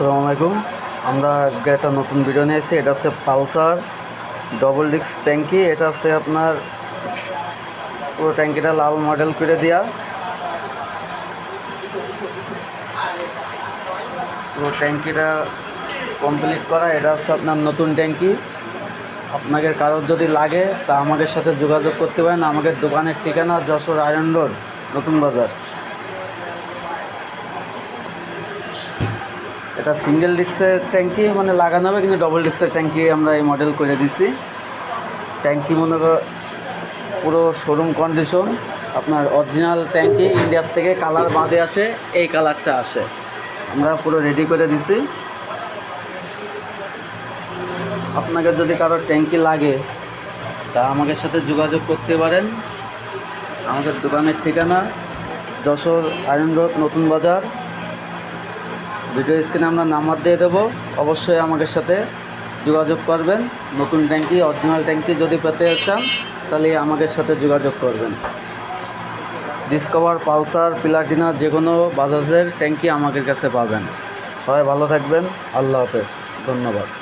আসসালামু আলাইকুম। আমরা একটা নতুন ভিডিও নিয়েছি এটা হচ্ছে পালসার ডবল ডিক্স ট্যাঙ্কি। এটা হচ্ছে আপনার পুরো ট্যাঙ্কিটা লাল মডেল করে দেওয়া পুরো ট্যাঙ্কিটা কমপ্লিট করা। এটা হচ্ছে আপনার নতুন ট্যাঙ্কি। আপনাকে কারোর যদি লাগে, তা আমাদের সাথে যোগাযোগ করতে পারেন। আমাদের দোকানের ঠিকানা যশোর আয়রন রোড, নতুন বাজার। এটা সিঙ্গেল ডিক্সের ট্যাঙ্কি মানে লাগানো হবে, কিন্তু ডবল ডিক্সের ট্যাঙ্কি আমরা এই মডেল করে দিছি। ট্যাঙ্কি মনে করো পুরো শোরুম কন্ডিশন আপনার অরিজিনাল ট্যাঙ্কি ইন্ডিয়ার থেকে কালার বাঁধে আসে, এই কালারটা আসে। আমরা পুরো রেডি করে দিছি। আপনাকে যদি কারোর ট্যাঙ্কি লাগে, তা আমাদের সাথে যোগাযোগ করতে পারেন। আমাদের দোকানের ঠিকানা যশোর আয়রন রোড, নতুন বাজার। ভিডিও স্ক্রিনে আমরা নাম্বার দিয়ে দেবো। অবশ্যই আমাদের সাথে যোগাযোগ করবেন। নতুন ট্যাঙ্কি, অরিজিনাল ট্যাঙ্কি যদি পেতে চান, তাহলে আমাদের সাথে যোগাযোগ করবেন। ডিসকভার পালসার প্লাটিনা যে কোনো বাজাজের ট্যাঙ্কি আমাদের কাছে পাবেন। সবাই ভালো থাকবেন। আল্লাহ হাফেজ। ধন্যবাদ।